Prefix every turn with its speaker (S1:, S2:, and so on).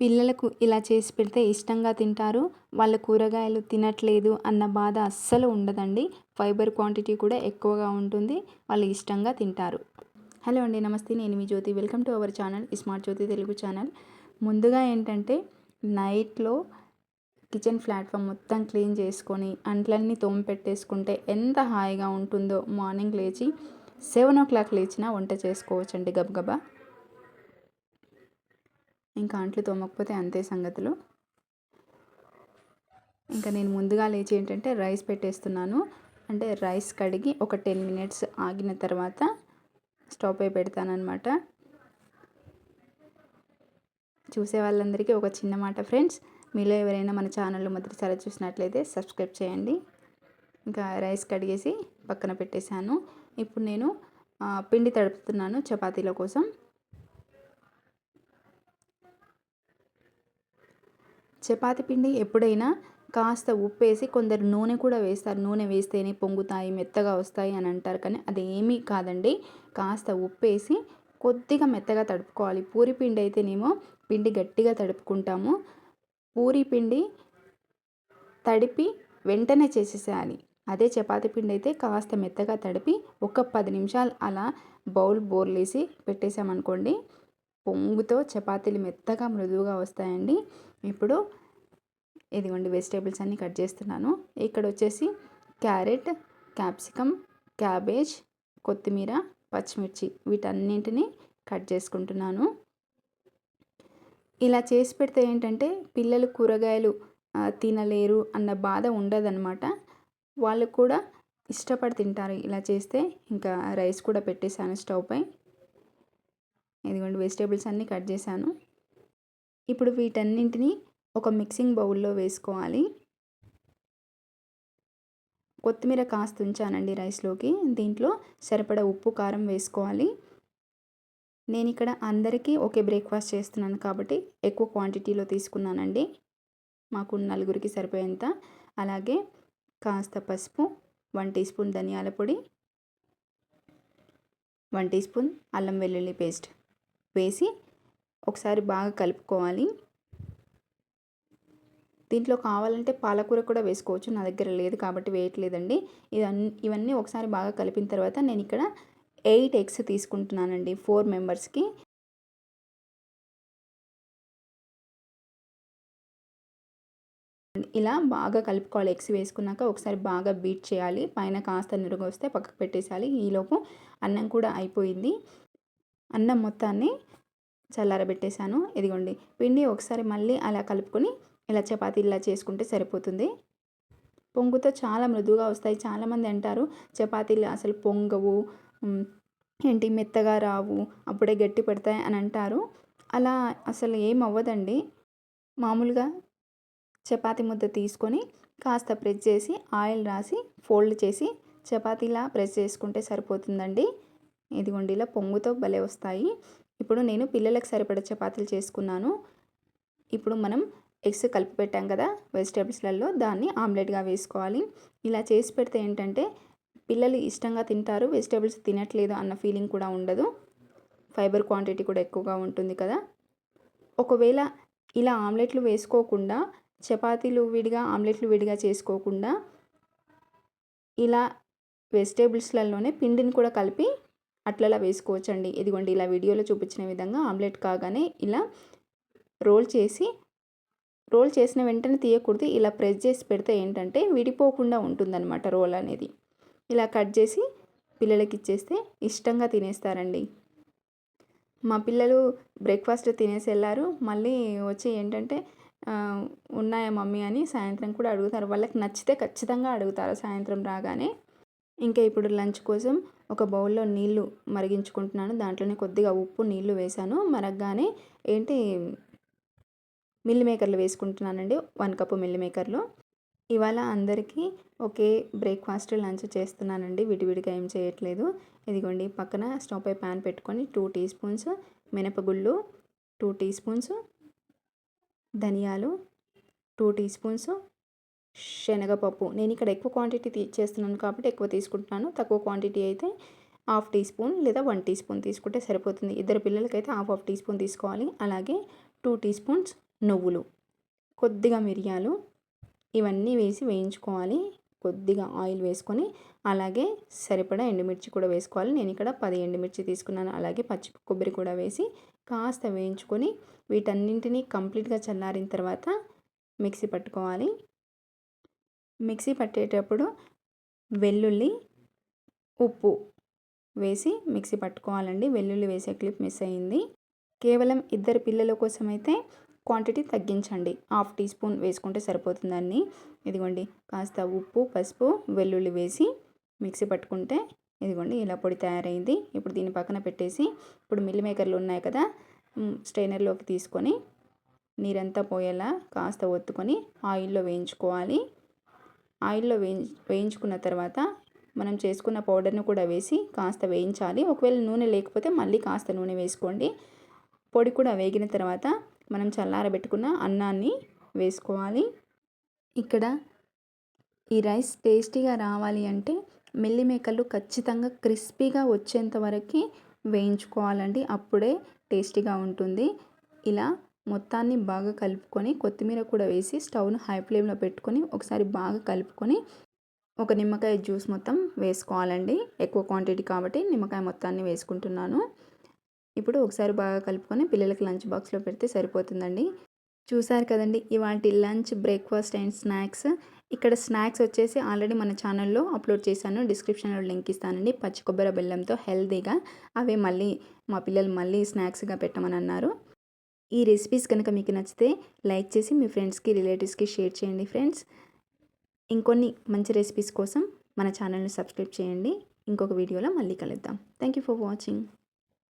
S1: పిల్లలకు ఇలా చేసి పెడితే ఇష్టంగా తింటారు. వాళ్ళ కూరగాయలు తినట్లేదు అన్న బాధ అస్సలు ఉండదండి. ఫైబర్ క్వాంటిటీ కూడా ఎక్కువగా ఉంటుంది. వాళ్ళు ఇష్టంగా తింటారు. హలో అండి నమస్తే. నేను మీ Jyothi. Welcome to our channel smart Jyothi Telugu channel. ముందుగా ఏంటంటే నైట్లో కిచెన్ ప్లాట్ఫామ్ మొత్తం క్లీన్ చేసుకొని అంట్లన్నీ తోమి పెట్టేసుకుంటే ఎంత హాయిగా ఉంటుందో మార్నింగ్ లేచి సెవెన్ ఓ క్లాక్ లేచినా వంట చేసుకోవచ్చండి గబగబా. ఇంకా అంట్లు తోమకపోతే అంతే సంగతులు. ఇంకా నేను ముందుగా లేచి ఏంటంటే రైస్ పెట్టేస్తున్నాను. అంటే రైస్ కడిగి ఒక టెన్ మినిట్స్ ఆగిన తర్వాత స్టవ్ పై పెడతానమాట చూసే వాళ్ళందరికీ ఒక చిన్న మాట ఫ్రెండ్స్. మీలో ఎవరైనా మన ఛానల్లో మొదటిసారి చూసినట్లయితే సబ్స్క్రైబ్ చేయండి. ఇంకా రైస్ కడిగేసి పక్కన పెట్టేశాను. ఇప్పుడు నేను పిండి తడుపుతున్నాను చపాతీల కోసం. చపాతి పిండి ఎప్పుడైనా కాస్త ఉప్పేసి కొందరు నూనె కూడా వేస్తారు. నూనె వేస్తేనే పొంగుతాయి మెత్తగా వస్తాయి అని అంటారు. కానీ అది ఏమీ కాదండి. కాస్త ఉప్పేసి కొద్దిగా మెత్తగా తడుపుకోవాలి. పూరి పిండి అయితేనేమో పిండి గట్టిగా తడుపుకుంటాము. పూరి పిండి తడిపి వెంటనే చేసేసేయాలి. అదే చపాతి పిండి అయితే కాస్త మెత్తగా తడిపి ఒక పది నిమిషాలు అలా బౌల్ బోర్లేసి పెట్టేసామనుకోండి పొంగుతో చపాతీలు మెత్తగా మృదువుగా వస్తాయండి. ఇప్పుడు ఇదిగోండి వెజిటేబుల్స్ అన్నీ కట్ చేస్తున్నాను. ఇక్కడ వచ్చేసి క్యారెట్ క్యాప్సికమ్ క్యాబేజ్ కొత్తిమీర పచ్చిమిర్చి వీటన్నింటినీ కట్ చేసుకుంటున్నాను. ఇలా చేసి పెడితే ఏంటంటే పిల్లలు కూరగాయలు తినలేరు అన్న బాధ ఉండదన్నమాట. వాళ్ళు కూడా ఇష్టపడి తింటారు. ఇలా చేస్తే ఇంకా రైస్ కూడా పెట్టేశాను స్టవ్ పై. ఇదిగోండి వెజిటేబుల్స్ అన్నీ కట్ చేశాను. ఇప్పుడు వీటన్నింటినీ ఒక మిక్సింగ్ బౌల్లో వేసుకోవాలి. కొత్తిమీర కాస్త ఉంచానండి రైస్లోకి. దీంట్లో సరిపడ ఉప్పు కారం వేసుకోవాలి. నేను ఇక్కడ అందరికీ ఒకే బ్రేక్ఫాస్ట్ చేస్తున్నాను కాబట్టి ఎక్కువ క్వాంటిటీలో తీసుకున్నానండి. మాకు నలుగురికి సరిపోయేంత. అలాగే కాస్త పసుపు వన్ టీ స్పూన్ ధనియాల పొడి వన్ టీ స్పూన్ అల్లం వెల్లుల్లి పేస్ట్. వేసి ఒకసారి బాగా కలుపుకోవాలి. దీంట్లో కావాలంటే పాలకూర కూడా వేసుకోవచ్చు. నా దగ్గర లేదు కాబట్టి వేయట్లేదండి. ఇవన్నీ ఇవన్నీ ఒకసారి బాగా కలిపిన తర్వాత నేను ఇక్కడ ఎయిట్ ఎగ్స్ తీసుకుంటున్నానండి ఫోర్ మెంబర్స్కి. ఇలా బాగా కలుపుకోవాలి. ఎగ్స్ వేసుకున్నాక ఒకసారి బాగా బీట్ చేయాలి. పైన కాస్త నురుగు వస్తే పక్కకు పెట్టేసాలి ఈలోపు అన్నం కూడా అయిపోయింది. అన్నం మొత్తాన్ని చల్లారబెట్టేశాను. ఇదిగోండి పిండి ఒకసారి మళ్ళీ అలా కలుపుకొని ఇలా చపాతీ ఇలా చేసుకుంటే సరిపోతుంది. పొంగుతో చాలా మృదువుగా వస్తాయి. చాలామంది అంటారు చపాతీలు అసలు పొంగవు ఏంటి మెత్తగా రావు అప్పుడే గట్టి పెడతాయి అని అంటారు. అలా అసలు ఏం అవ్వదండి. మామూలుగా చపాతి ముద్ద తీసుకొని కాస్త ప్రెస్ చేసి ఆయిల్ రాసి ఫోల్డ్ చేసి చపాతీలా ప్రెస్ చేసుకుంటే సరిపోతుందండి. ఇదిగోండి ఇలా పొంగుతో భలే వస్తాయి. ఇప్పుడు నేను పిల్లలకు సరిపడ చపాతీలు చేసుకున్నాను. ఇప్పుడు మనం ఎగ్స్ కలిపి పెట్టాం కదా వెజిటేబుల్స్లలో దాన్ని ఆమ్లెట్గా వేసుకోవాలి. ఇలా చేసి పెడితే ఏంటంటే పిల్లలు ఇష్టంగా తింటారు వెజిటేబుల్స్ తినట్లేదు అన్న ఫీలింగ్ కూడా ఉండదు. ఫైబర్ క్వాంటిటీ కూడా ఎక్కువగా ఉంటుంది కదా. ఒకవేళ ఇలా ఆమ్లెట్లు వేసుకోకుండా చపాతీలు విడిగా ఆమ్లెట్లు విడిగా చేసుకోకుండా ఇలా వెజిటేబుల్స్లలోనే పిండిని కూడా కలిపి అట్లలా వేసుకోవచ్చండి. ఇదిగోండి ఇలా వీడియోలో చూపించిన విధంగా ఆమ్లెట్ కాగానే ఇలా రోల్ చేసి రోల్ చేసిన వెంటనే తీయకూడదు. ఇలా ప్రెస్ చేసి పెడితే ఏంటంటే విడిపోకుండా ఉంటుందన్నమాట రోల్ అనేది. ఇలా కట్ చేసి పిల్లలకి ఇచ్చేస్తే ఇష్టంగా తినేస్తారండి. మా పిల్లలు బ్రేక్ఫాస్ట్ తినేసి వెళ్ళారు. మళ్ళీ వచ్చి ఏంటంటే ఉన్నాయా మమ్మీ అని సాయంత్రం కూడా అడుగుతారు. వాళ్ళకి నచ్చితే ఖచ్చితంగా అడుగుతారు సాయంత్రం రాగానే. ఇంకా ఇప్పుడు లంచ్ కోసం ఒక బౌల్లో నీళ్ళు మరిగించుకుంటున్నాను. దాంట్లోనే కొద్దిగా ఉప్పు నీళ్ళు వేశాను. మరగ్గానే ఏంటి మిల్ మేకర్లు వేసుకుంటున్నానండి. వన్ కప్పు మిల్ మేకర్లు. ఇవాళ అందరికీ ఒకే బ్రేక్ఫాస్ట్ లంచ్ చేస్తున్నానండి. విడివిడిగా ఏం చేయట్లేదు. ఇదిగోండి పక్కన స్టవ్ పై ప్యాన్ పెట్టుకొని టూ టీ స్పూన్స్ మినపగుళ్ళు టూ టీ స్పూన్స్ ధనియాలు టూ టీ స్పూన్స్ శనగపప్పు. నేను ఇక్కడ ఎక్కువ క్వాంటిటీ చేస్తున్నాను కాబట్టి ఎక్కువ తీసుకుంటున్నాను. తక్కువ క్వాంటిటీ అయితే హాఫ్ టీ స్పూన్ లేదా వన్ టీ స్పూన్ తీసుకుంటే సరిపోతుంది. ఇద్దరు పిల్లలకైతే హాఫ్ హాఫ్ టీ స్పూన్ తీసుకోవాలి. అలాగే టూ టీ స్పూన్స్ నువ్వులు. కొద్దిగా మిరియాలు. ఇవన్నీ వేసి వేయించుకోవాలి. కొద్దిగా ఆయిల్ వేసుకొని అలాగే సరిపడా ఎండుమిర్చి కూడా వేసుకోవాలి. నేను ఇక్కడ పది ఎండుమిర్చి తీసుకున్నాను. అలాగే పచ్చి కొబ్బరి కూడా వేసి కాస్త వేయించుకొని వీటన్నింటినీ కంప్లీట్గా చల్లారిన తర్వాత మిక్సీ పట్టుకోవాలి. మిక్సీ పట్టేటప్పుడు వెల్లుల్లి ఉప్పు వేసి మిక్సీ పట్టుకోవాలండి. వెల్లుల్లి వేసే క్లిప్ మిస్ అయింది. కేవలం ఇద్దరు పిల్లల కోసం అయితే క్వాంటిటీ తగ్గించండి. హాఫ్ టీ స్పూన్ వేసుకుంటే సరిపోతుందండి ఇదిగోండి కాస్త ఉప్పు పసుపు వెల్లుల్లి వేసి మిక్సీ పట్టుకుంటే ఇదిగోండి ఇలా పొడి తయారైంది. ఇప్పుడు దీని పక్కన పెట్టేసి ఇప్పుడు మిల్ మేకర్లు ఉన్నాయి కదా స్ట్రైనర్లోకి తీసుకొని నీరంతా పోయేలా కాస్త ఒత్తుకొని ఆయిల్లో వేయించుకోవాలి. ఆయిల్లో వేయించు వేయించుకున్న తర్వాత మనం చేసుకున్న పౌడర్ను కూడా వేసి కాస్త వేయించాలి. ఒకవేళ నూనె లేకపోతే మళ్ళీ కాస్త నూనె వేసుకోండి. పొడి కూడా వేగిన తర్వాత మనం చల్లారబెట్టుకున్న అన్నాన్ని వేసుకోవాలి. ఇక్కడ ఈ రైస్ టేస్టీగా రావాలి అంటే మెల్లి మేకలు ఖచ్చితంగా క్రిస్పీగా వచ్చేంత వరకు వేయించుకోవాలండి. అప్పుడే టేస్టీగా ఉంటుంది. ఇలా మొత్తాన్ని బాగా కలుపుకొని కొత్తిమీర కూడా వేసి స్టవ్ను హై ఫ్లేమ్లో పెట్టుకొని ఒకసారి బాగా కలుపుకొని ఒక నిమ్మకాయ జ్యూస్ మొత్తం వేసుకోవాలండి. ఎక్కువ క్వాంటిటీ కాబట్టి నిమ్మకాయ మొత్తాన్ని వేసుకుంటున్నాను. ఇప్పుడు ఒకసారి బాగా కలుపుకొని పిల్లలకి లంచ్ బాక్స్లో పెడితే సరిపోతుందండి. చూసారు కదండి ఇవాటి లంచ్ బ్రేక్ఫాస్ట్ అండ్ స్నాక్స్. ఇక్కడ స్నాక్స్ వచ్చేసి ఆల్రెడీ మన ఛానల్లో అప్లోడ్ చేశాను. డిస్క్రిప్షన్లో లింక్ ఇస్తానండి. పచ్చి కొబ్బరి బెల్లంతో హెల్తీగా అవే మళ్ళీ మా పిల్లలు మళ్ళీ స్నాక్స్గా పెట్టమని అన్నారు. ఈ రెసిపీస్ కనుక మీకు నచ్చితే లైక్ చేసి మీ ఫ్రెండ్స్కి రిలేటివ్స్కి షేర్ చేయండి ఫ్రెండ్స్ ఇంకొన్ని మంచి రెసిపీస్ కోసం మన ఛానల్ని సబ్స్క్రైబ్ చేయండి. ఇంకొక వీడియోలో మళ్ళీ కలుద్దాం. Thank you for watching